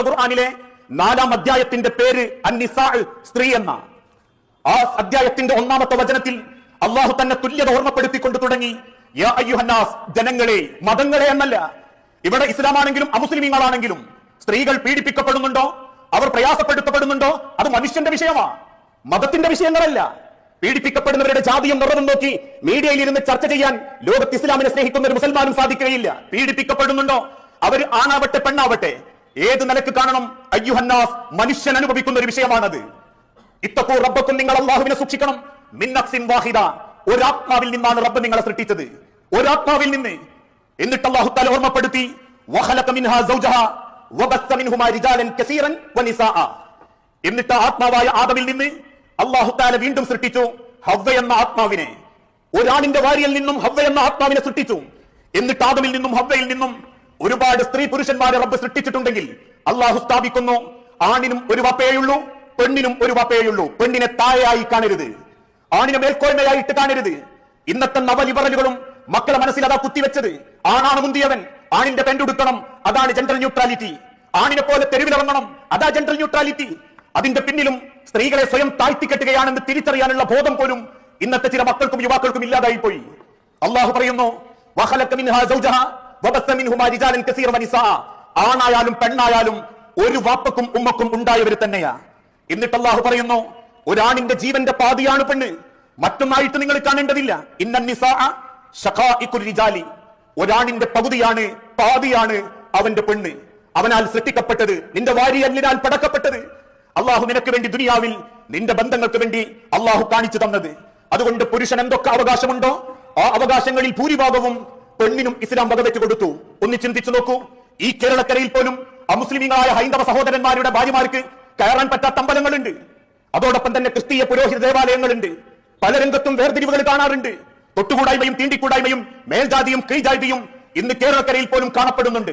വിശുദ്ധ ഖുർആാനിലെ നാലാം അധ്യായത്തിന്റെ പേര് സ്ത്രീ എന്ന. ആ അധ്യായത്തിന്റെ ഒന്നാമത്തെ വചനത്തിൽ അള്ളാഹു തന്നെ തുല്യത ഓർമ്മപ്പെടുത്തിക്കൊണ്ട് തുടങ്ങി ജനങ്ങളെ മതങ്ങളെ എന്നല്ല. ഇവിടെ ഇസ്ലാമാണെങ്കിലും അമുസ്ലിമീങ്ങളാണെങ്കിലും സ്ത്രീകൾ പീഡിപ്പിക്കപ്പെടുന്നുണ്ടോ? അവർ പ്രയാസപ്പെടുത്തപ്പെടുന്നുണ്ടോ? അത് മനുഷ്യന്റെ വിഷയമാ. മതത്തിന്റെ വിഷയങ്ങളല്ല. പീഡിപ്പിക്കപ്പെടുന്നവരുടെ ജാതിയും നിറവും നോക്കി മീഡിയയിൽ ഇരുന്ന് ചർച്ച ചെയ്യാൻ ലോകത്ത് ഇസ്ലാമിനെ സ്നേഹിക്കുന്ന ഒരു മുസൽമാനും സാധിക്കുകയില്ല. പീഡിപ്പിക്കപ്പെടുന്നുണ്ടോ? അവർ ആണാവട്ടെ പെണ്ണാവട്ടെ. ഏത് നിലയ്ക്ക് കാണണം? അയ്യുഹന്നാസ് മനുഷ്യൻ അനുഭവിക്കുന്ന ഒരു വിഷയമാണത്. ഇത്തക്കൂ റബ്ബക്കും നിങ്ങൾ അള്ളാഹുവിനെ സൂക്ഷിക്കണം. മിന്നക്സിൻ വാഹിദ. ഒരാത്മാവിൽ നിന്നാണ് റബ്ബ് നിങ്ങളെ സൃഷ്ടിച്ചത്. ഒരാത്മാവിൽ നിന്ന്. എന്നിട്ട് അള്ളാഹു തല ഓർമ്മപ്പെടുത്തി എന്നിട്ട് ആത്മാവായ ആദമിൽ നിന്ന് അള്ളാഹു താല വീണ്ടും സൃഷ്ടിച്ചു ഹവ്വ എന്ന ആത്മാവിനെ. ഒരാണിന്റെ വാരിയിൽ നിന്നും ഹവ്വ എന്ന ആത്മാവിനെ സൃഷ്ടിച്ചു. എന്നിട്ട് ആദമിൽ നിന്നും ഹവ്വയിൽ നിന്നും ഒരുപാട് സ്ത്രീ പുരുഷന്മാരെ റബ്ബ് സൃഷ്ടിച്ചിട്ടുണ്ടെങ്കിൽ അള്ളാഹു സ്ഥാപിക്കുന്നു. ആണിനും ഒരു വപ്പേയുള്ളൂ പെണ്ണിനും ഒരു വപ്പേയുള്ളൂ. പെണ്ണിനെ താഴെയായി കാണരുത്. ആണിനെ മേൽക്കോയ്മയായിട്ട് കാണരുത്. ഇന്നത്തെ നവലിബറലുകളും മക്കളെ മനസ്സിൽ അതാ കുത്തിവെച്ചത്. ആണാണ് മുന്തിയവൻ. ആണിന്റെ പെൻഡുടുക്കണം അതാണ് ജെൻഡർ ന്യൂട്രാലിറ്റി ആണിനെ പോലെ തെരുവിലിറങ്ങണം. അതാ ജെൻഡർ ന്യൂട്രാലിറ്റി അതിന്റെ പിന്നിലും സ്ത്രീകളെ സ്വയം താഴ്ത്തിക്കെട്ടുകയാണെന്ന് തിരിച്ചറിയാനുള്ള ബോധം പോലും ഇന്നത്തെ ചില മക്കൾക്കും യുവാക്കൾക്കും ഇല്ലാതായി പോയി അള്ളാഹു പറയുന്നു ആണായാലും പെണ്ണായാലും ഒരു വാപ്പക്കും ഉമ്മക്കും ഉണ്ടായവർ തന്നെയാ. എന്നിട്ട് അള്ളാഹു പറയുന്നു ഒരാണിന്റെ ജീവന്റെ പാതിയാണ് പെണ്ണ്. മറ്റൊന്നായിട്ട് നിങ്ങൾ കാണേണ്ടതില്ല. ഇന്ന നിസാ ശഖാഇഖുൽ റിജാലി ഒരാണിന്റെ പകുതിയാണ് പാതിയാണ് അവന്റെ പെണ്ണ്. അവനാൽ സൃഷ്ടിക്കപ്പെട്ടത് നിന്റെ വാരിയല്ലിനാൽ പടക്കപ്പെട്ടത്. അള്ളാഹു നിനക്ക് വേണ്ടി ദുനിയാവിൽ നിന്റെ ബന്ധങ്ങൾക്ക് വേണ്ടി അള്ളാഹു കാണിച്ചു തന്നത്. അതുകൊണ്ട് പുരുഷൻ എന്തൊക്കെ അവകാശമുണ്ടോ? ആ അവകാശങ്ങളിൽ ഭൂരിഭാഗവും പെണ്ണിനും ഇസ്ലാം വകവെച്ച് കൊടുത്തു. ഒന്ന് ചിന്തിച്ചു നോക്കൂ. ഈ കേരളക്കരയിൽ പോലും അമുസ്ലിമീങ്ങളായ ഹൈന്ദവ സഹോദരന്മാരുടെ ഭാര്യമാർക്ക് കയറാൻ പറ്റാത്ത അമ്പലങ്ങളുണ്ട്. അതോടൊപ്പം തന്നെ ക്രിസ്തീയ പുരോഹിത ദേവാലയങ്ങളുണ്ട്. പല രംഗത്തും വേർതിരിവുകൾ കാണാറുണ്ട്. തൊട്ടുകൂടായ്മയും തീണ്ടിക്കൂടായ്മയും മേൽജാതിയും കീഴ്ജാതിയും ഇന്ന് കേരളക്കരയിൽ പോലും കാണപ്പെടുന്നുണ്ട്.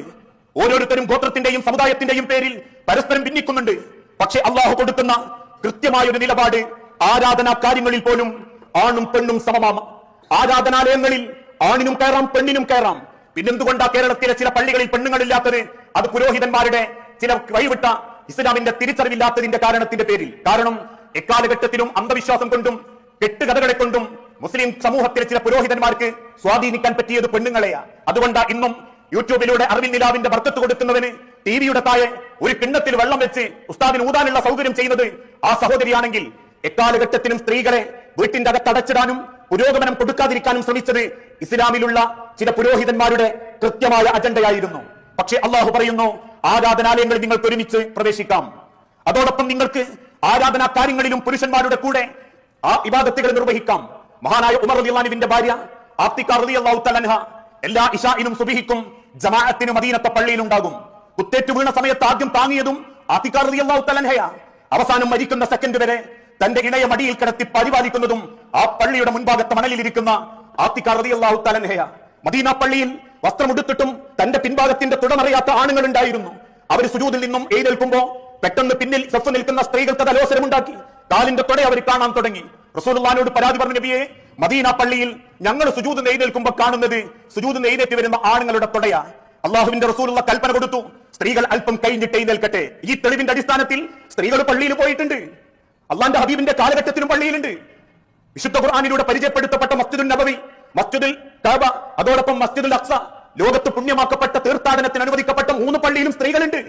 ഓരോരുത്തരും ഗോത്രത്തിന്റെയും സമുദായത്തിന്റെയും പേരിൽ പരസ്പരം ഭിന്നിക്കുന്നുണ്ട്. പക്ഷെ അള്ളാഹു കൊടുക്കുന്ന കൃത്യമായൊരു നിലപാട് ആരാധനാ കാര്യങ്ങളിൽ പോലും ആണും പെണ്ണും സമമാമ ആരാധനാലയങ്ങളിൽ ആണിനും കയറാം പെണ്ണിനും കയറാം. പിന്നെന്തുകൊണ്ടാ കേരളത്തിലെ ചില പള്ളികളിൽ പെണ്ണുങ്ങളില്ലാത്തത്? അത് പുരോഹിതന്മാരുടെ ചില വഴിവിട്ട ഇസ്ലാമിന്റെ തിരിച്ചറിവില്ലാത്തതിന്റെ കാരണത്തിന്റെ പേരിൽ. കാരണം എക്കാലഘട്ടത്തിലും അന്ധവിശ്വാസം കൊണ്ടും കെട്ടുകഥകളെ കൊണ്ടും മുസ്ലിം സമൂഹത്തിലെ ചില പുരോഹിതന്മാർക്ക് സ്വാധീനിക്കാൻ പറ്റിയത് പെണ്ണുങ്ങളെയാ. അതുകൊണ്ടാ ഇന്നും യൂട്യൂബിലൂടെ അറിവിൻ നിലാവിന്റെ വർക്കത്ത് കൊടുക്കുന്നതിന് ടി വിയുടെ താഴെ ഒരു കിണ്ണത്തിൽ വെള്ളം വെച്ച് ഉസ്താദിന് ഊതാനുള്ള സൗകര്യം ചെയ്യുന്നത് ആ സഹോദരിയാണെങ്കിൽ എക്കാലഘട്ടത്തിലും സ്ത്രീകളെ വീട്ടിന്റെ അകത്ത് അടച്ചിടാനും പുരോഗമനം കൊടുക്കാതിരിക്കാനും ശ്രമിച്ചത് ഇസ്ലാമിലുള്ള ചില പുരോഹിതന്മാരുടെ കൃത്യമായ അജണ്ടയായിരുന്നു. പക്ഷേ അള്ളാഹു പറയുന്നു ആരാധനാലയങ്ങളിൽ നിങ്ങൾക്ക് ഒരുമിച്ച് പ്രവേശിക്കാം. അതോടൊപ്പം നിങ്ങൾക്ക് ആരാധനാ കാര്യങ്ങളിലും പുരുഷന്മാരുടെ കൂടെ ആ ഇബാദത്തുകൾ നിർവഹിക്കാം. മഹാനായ ഉമർ റളിയല്ലാഹുവിന്റെ ഭാര്യ ആപ്തിക്ക റളിയല്ലാഹു തആല എല്ലാ ഇഷായിനും സുബിഹിക്കും ജമാഅത്തിനും അധീനത്തെ പള്ളിയിൽ ഉണ്ടാകും കുത്തേറ്റ് വീണ സമയത്ത് ആദ്യം താങ്ങിയതും ആഫ്തിക റളിയല്ലാഹു തലൻഹയ അവസാനം മരിക്കുന്ന സെക്കൻഡ് വരെ തന്റെ ഇണയെ മടിയിൽ കിടത്തി പരിപാലിക്കുന്നതും ആ പള്ളിയുടെ മുൻഭാഗത്തെ മണലിലിരിക്കുന്ന ഇരിക്കുന്ന റളിയല്ലാഹു തലൻഹയ മദീന പള്ളിയിൽ വസ്ത്രമുടുത്തിട്ടും തന്റെ പിൻഭാഗത്തിന്റെ തുടമറിയാത്ത ആണുങ്ങൾ ഉണ്ടായിരുന്നു. അവർ സുജൂതിൽ നിന്നും എഴുന്നേൽക്കുമ്പോ പെട്ടെന്ന് പിന്നിൽ സഫ് നിൽക്കുന്ന സ്ത്രീകൾക്ക് അത് അലോസരമുണ്ടാക്കി കാലിന്റെ തൊടെ അവർ കാണാൻ തുടങ്ങി. റസൂലുള്ളാഹിനോട് പരാതി പറഞ്ഞ നബിയെ മദീന പള്ളിയിൽ ഞങ്ങൾ സുജൂത് നെയ്തേൽക്കുമ്പോ കാണുന്നത് സുജൂത് നെയ്തേറ്റി വരുന്ന ആണുങ്ങളുടെ തൊടയാ. അള്ളാഹുവിന്റെ റസൂലുള്ള കൽപ്പന കൊടുത്തു സ്ത്രീകൾ അല്പം കഴിഞ്ഞിട്ട് എഴുന്നേൽക്കട്ടെ. ഈ തെളിവിന്റെ അടിസ്ഥാനത്തിൽ സ്ത്രീകൾ പള്ളിയിൽ പോയിട്ടുണ്ട്. അള്ളാന്റെ ഹബീബിന്റെ കാലഘട്ടത്തിലും പള്ളിയിലുണ്ട്. വിശുദ്ധ ഖുർആാനിലൂടെ പരിചയപ്പെടുത്തപ്പെട്ട മസ്ജിദുൽ നബവി മസ്ജിദുൽ കാബ അതോടൊപ്പം മസ്ജിദുൽ അക്സ ലോകത്ത് പുണ്യമാക്കപ്പെട്ട തീർത്ഥാടനത്തിന് അനുവദിക്കപ്പെട്ട മൂന്ന് പള്ളിയിലും സ്ത്രീകളുണ്ട്.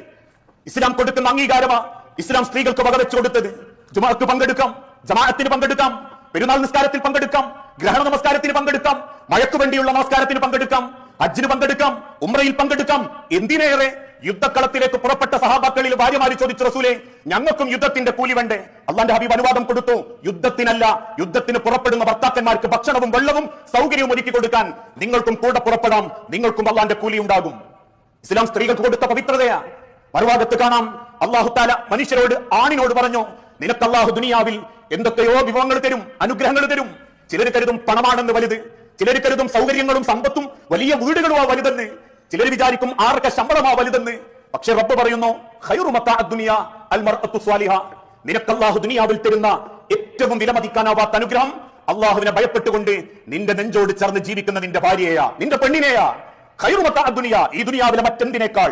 ഇസ്ലാം കൊടുക്കുന്ന അംഗീകാരമാ. ഇസ്ലാം സ്ത്രീകൾക്ക് വകവെച്ചു കൊടുത്തത്. ജുമാക്ക് പങ്കെടുക്കാം ജമാഅത്തിന് പങ്കെടുക്കാം പെരുന്നാൾ നിസ്കാരത്തിൽ പങ്കെടുക്കാം ഗ്രഹണ നമസ്കാരത്തിന് പങ്കെടുക്കാം മഴയ്ക്ക് വേണ്ടിയുള്ള നമസ്കാരത്തിന് പങ്കെടുക്കാം. ഹജ്ജിന് പങ്കെടുക്കാം ഉമ്രയിൽ പങ്കെടുക്കാം. എന്തിനേറെ യുദ്ധക്കളത്തിലേക്ക് പുറപ്പെട്ട സഹാബാക്കളിൽ ഭാര്യമാര് ചോദിച്ചു റസൂലെ ഞങ്ങൾക്കും യുദ്ധത്തിന്റെ കൂലി വേണ്ടേ? അള്ളാന്റെ ഹബീബ് അനുവാദം കൊടുത്തു. യുദ്ധത്തിനല്ല യുദ്ധത്തിന് പുറപ്പെടുന്ന ഭർത്താക്കന്മാർക്ക് ഭക്ഷണവും വെള്ളവും സൗകര്യവും ഒരുക്കി കൊടുക്കാൻ നിങ്ങൾക്കും കൂടെ പുറപ്പെടാം നിങ്ങൾക്കും അള്ളാന്റെ കൂലി ഉണ്ടാകും. ഇസ്ലാം സ്ത്രീകൾക്ക് കൊടുത്ത പവിത്രതയാ. മറുഭാഗത്ത് കാണാം അള്ളാഹു താല മനുഷ്യരോട് ആണിനോട് പറഞ്ഞു നിനക്ക് അള്ളാഹു ദുനിയാവിൽ എന്തൊക്കെയോ വിഭവങ്ങൾ തരും അനുഗ്രഹങ്ങൾ തരും. ചിലർ കരുതും പണമാണെന്ന് വലുത്. ചിലർ കരുതും സൗകര്യങ്ങളും സമ്പത്തും വലിയ വീടുകളുമാ വലുതെന്ന്. ചിലർ വിചാരിക്കും ആർക്ക ശമ്പളമാ വലുതെന്ന്. പക്ഷെ റബ്ബ് പറയുന്നു മത്താ അൽ സ്വാലിഹ. നിനക്ക് അള്ളാഹു ദുനിയാവിൽ തരുന്ന ഏറ്റവും വിലമതിക്കാനാവാത്ത അനുഗ്രഹം അള്ളാഹുവിനെ ഭയപ്പെട്ടുകൊണ്ട് നിന്റെ നെഞ്ചോട് ചേർന്ന് ജീവിക്കുന്ന നിന്റെ ഭാര്യയാ നിന്റെ പെണ്ണിനെയാ. ഖൈറു ദുനിയ ഈ ദുനിയാവിലെ മറ്റെന്തിനേക്കാൾ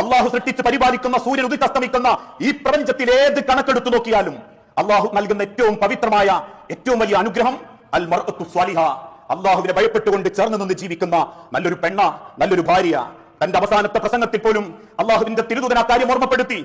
അള്ളാഹു സൃഷ്ടിച്ച് പരിപാലിക്കുന്ന സൂര്യൻ ഉദിത്തസ്തമിക്കുന്ന ഈ പ്രപഞ്ചത്തിൽ ഏത് കണക്കെടുത്തു നോക്കിയാലും അള്ളാഹു നൽകുന്ന ഏറ്റവും പവിത്രമായ ഏറ്റവും വലിയ അനുഗ്രഹം അൽ മർഅത്തു സ്വാലിഹ. അള്ളാഹുവിനെ ഭയപ്പെട്ടുകൊണ്ട് ചേർന്ന് നിന്ന് ജീവിക്കുന്ന നല്ലൊരു പെണ്ണ നല്ലൊരു ഭാര്യ തന്റെ അവസാനത്തെ പ്രസംഗത്തിൽ പോലും അള്ളാഹുവിന്റെ തിരുതുതന കാര്യം ഓർമ്മപ്പെടുത്തി.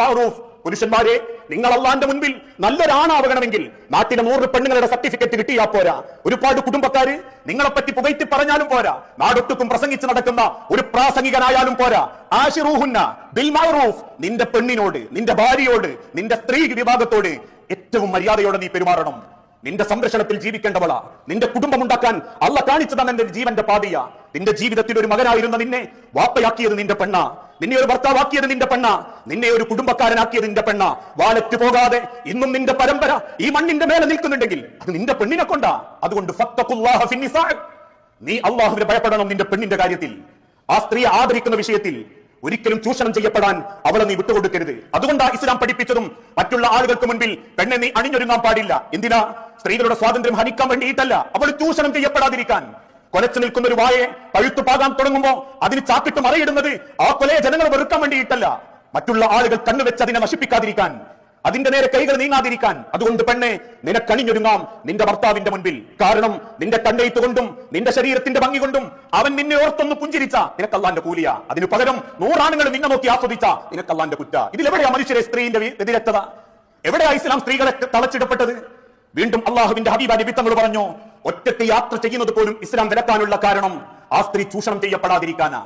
മഅറൂഫ് പുരുഷന്മാരെ നിങ്ങൾ അള്ളാന്റെ മുൻപിൽ നല്ലൊരാണാവണമെങ്കിൽ നാട്ടിലെ നൂറ് പെണ്ണുങ്ങളുടെ സർട്ടിഫിക്കറ്റ് കിട്ടിയാ പോരാ. ഒരുപാട് കുടുംബക്കാര് നിങ്ങളെപ്പറ്റി പുകഴ്ത്തി പറഞ്ഞാലും പോരാ. നാടൊട്ടുക്കും പ്രസംഗിച്ച് നടക്കുന്ന ഒരു പ്രാസംഗികനായാലും പോരാ. ആശിറൂഹുന്ന ബിൽ മഅറൂഫ് നിന്റെ പെണ്ണിനോട് നിന്റെ ഭാര്യയോട് നിന്റെ സ്ത്രീ വിഭാഗത്തോട് ഏറ്റവും മര്യാദയോടെ നീ പെരുമാറണം. നിന്റെ സംരക്ഷണത്തിൽ ജീവിക്കേണ്ടവള. നിന്റെ കുടുംബം ഉണ്ടാക്കാൻ അല്ല കാണിച്ചു എന്റെ ജീവന്റെ പാതിയ. നിന്റെ ജീവിതത്തിൽ ഒരു മകനായിരുന്ന നിന്നെ വാപ്പയാക്കിയത് നിന്റെ പെണ്ണ. നിന്നെ ഒരു ഭർത്താവാക്കിയത് നിന്റെ പെണ്ണ. നിന്നെ ഒരു കുടുംബക്കാരനാക്കിയത് നിന്റെ പെണ്ണ. വാലറ്റ് പോകാതെ ഇന്നും നിന്റെ പരമ്പര ഈ മണ്ണിന്റെ മേലെ നിൽക്കുന്നുണ്ടെങ്കിൽ അത് നിന്റെ പെണ്ണിനെ കൊണ്ടാ. അതുകൊണ്ട്. നീ അള്ളാഹുവിനെ ഭയപ്പെടണം നിന്റെ പെണ്ണിന്റെ കാര്യത്തിൽ. ആ സ്ത്രീയെ ആദരിക്കുന്ന വിഷയത്തിൽ ഒരിക്കലും ചൂഷണം ചെയ്യപ്പെടാൻ അവളെ നീ വിട്ടുകൊടുക്കരുത്. അതുകൊണ്ടാണ് ഇസ്ലാം പഠിപ്പിച്ചതും മറ്റുള്ള ആളുകൾക്ക് മുൻപിൽ പെണ്ണെ നീ അണിഞ്ഞൊരുങ്ങാൻ പാടില്ല. എന്തിനാ? സ്ത്രീകളുടെ സ്വാതന്ത്ര്യം ഹനിക്കാൻ വേണ്ടിയിട്ടല്ല. അവൾ ചൂഷണം ചെയ്യപ്പെടാതിരിക്കാൻ. കൊലച്ചു നിൽക്കുന്ന ഒരു വായെ പഴുത്തു പാകാൻ തുടങ്ങുമ്പോ അതിന് ചാക്കിട്ട് മറയിടുന്നത് ആ കൊലയെ ജനങ്ങൾ വെറുക്കാൻ വേണ്ടിയിട്ടല്ല. മറ്റുള്ള ആളുകൾ കണ്ണുവെച്ച് അതിനെ നശിപ്പിക്കാതിരിക്കാൻ. അതിന്റെ നേരെ കൈകൾ നീങ്ങാതിരിക്കാൻ. അതുകൊണ്ട് പെണ്ണെ നിനക്കണിഞ്ഞൊരുങ്ങാം നിന്റെ ഭർത്താവിന്റെ മുൻപിൽ. കാരണം നിന്റെ കണ്ണെയ്ത്ത് കൊണ്ടും നിന്റെ ശരീരത്തിന്റെ ഭംഗി കൊണ്ടും അവൻ നിന്നെ ഓർത്തൊന്ന് പുഞ്ചിരിച്ച നിനക്കല്ലാന്റെ കൂലിയ. അതിനു പകരം നൂറാണുങ്ങൾ നിന്നെ നോക്കി ആസ്വദിച്ച നിനക്കല്ലാന്റെ കുറ്റ. ഇതിലെവിടെയാ മനുഷ്യരെ സ്ത്രീന്റെ വ്യതിരക്തത? എവിടെയാ ഇസ്ലാം സ്ത്രീകളെ തളച്ചിടപ്പെട്ടത്? വീണ്ടും അള്ളാഹുവിന്റെ ഹബീബ നബി തങ്ങൾ പറഞ്ഞു ഒറ്റത്തെ യാത്ര ചെയ്യുന്നത് പോലും ഇസ്ലാം വിലക്കാനുള്ള കാരണം ആ സ്ത്രീ ചൂഷണം ചെയ്യപ്പെടാതിരിക്കാനാ.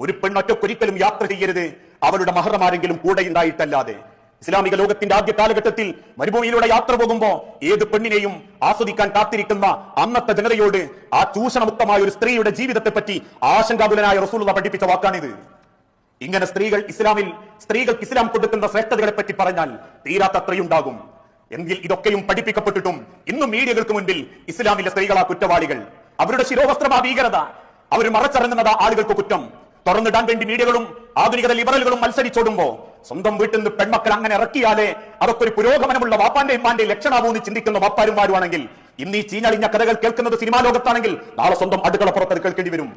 ഒരു പെണ്ണൊറ്റൊരിക്കലും യാത്ര ചെയ്യരുത് അവളുടെ മഹറമാരെങ്കിലും കൂടെ ഉണ്ടായിട്ടല്ലാതെ ഇസ്ലാമിക ലോകത്തിന്റെ ആദ്യ കാലഘട്ടത്തിൽ മരുഭൂമിയിലൂടെ യാത്ര പോകുമ്പോൾ ഏത് പെണ്ണിനെയും ആസ്വദിക്കാൻ കാത്തിരിക്കുന്ന അന്നത്തെ ജനതയോട് ആ ചൂഷണമുക്തമായ ഒരു സ്ത്രീയുടെ ജീവിതത്തെ പറ്റി ആശങ്കാകുലനായ റസൂലുള്ള പഠിപ്പിച്ച വാക്കാണിത്. ഇങ്ങനെ സ്ത്രീകൾ ഇസ്ലാമിൽ സ്ത്രീകൾക്ക് ഇസ്ലാം കൊടുക്കുന്ന ശ്രേഷ്ഠതകളെ പറ്റി പറഞ്ഞാൽ തീരാത്തത്രയുണ്ടാകും എങ്കിൽ ഇതൊക്കെയും പഠിപ്പിക്കപ്പെട്ടിട്ടും ഇന്നും മീഡിയകൾക്ക് മുൻപിൽ ഇസ്ലാമിലെ സ്ത്രീകളാ കുറ്റവാളികൾ. അവരുടെ ശിരോവസ്ത്രമാ ഭീകരത. അവർ മറച്ചിറങ്ങുന്നതാ ആളുകൾക്ക് കുറ്റം. തുറന്നിടാൻ വേണ്ടി മീഡിയകളും ആധുനികത ലിബറലുകളും മത്സരിച്ചോടുമ്പോ സ്വന്തം വീട്ടിൽ നിന്ന് പെൺമക്കൾ അങ്ങനെ ഇറക്കിയാലേ അതൊക്കെ ഒരു പുരോഗമനമുള്ള വാപ്പാന്റെ ഇമ്മാന്റെ ലക്ഷണാവൂന്ന് ചിന്തിക്കുന്ന വാപ്പാരുമാരുമാണെങ്കിൽ ഇന്ന് ഈ ചീഞ്ഞളിഞ്ഞ കഥകൾ കേൾക്കുന്നത് സിനിമാ ലോകത്താണെങ്കിൽ നാളെ സ്വന്തം അടുക്കള പുറത്ത് അത് കേൾക്കേണ്ടി വരും.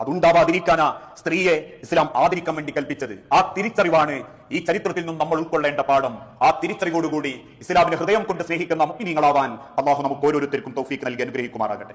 അതുണ്ടാവാതിരിക്കാനാ സ്ത്രീയെ ഇസ്ലാം ആദരിക്കാൻ വേണ്ടി കൽപ്പിച്ചത്. ആ തിരിച്ചറിവാണ് ഈ ചരിത്രത്തിൽ നിന്നും നമ്മൾ ഉൾക്കൊള്ളേണ്ട പാഠം. ആ തിരിച്ചറിവോടുകൂടി ഇസ്ലാമിന്റെ ഹൃദയം കൊണ്ട് സ്നേഹിക്കുന്ന മുക്കിനികളാവാൻ അള്ളാഹു നമുക്ക് ഓരോരുത്തർക്കും തൗഫീക്ക് നൽകി അനുഗ്രഹിക്കുമാറാകട്ടെ.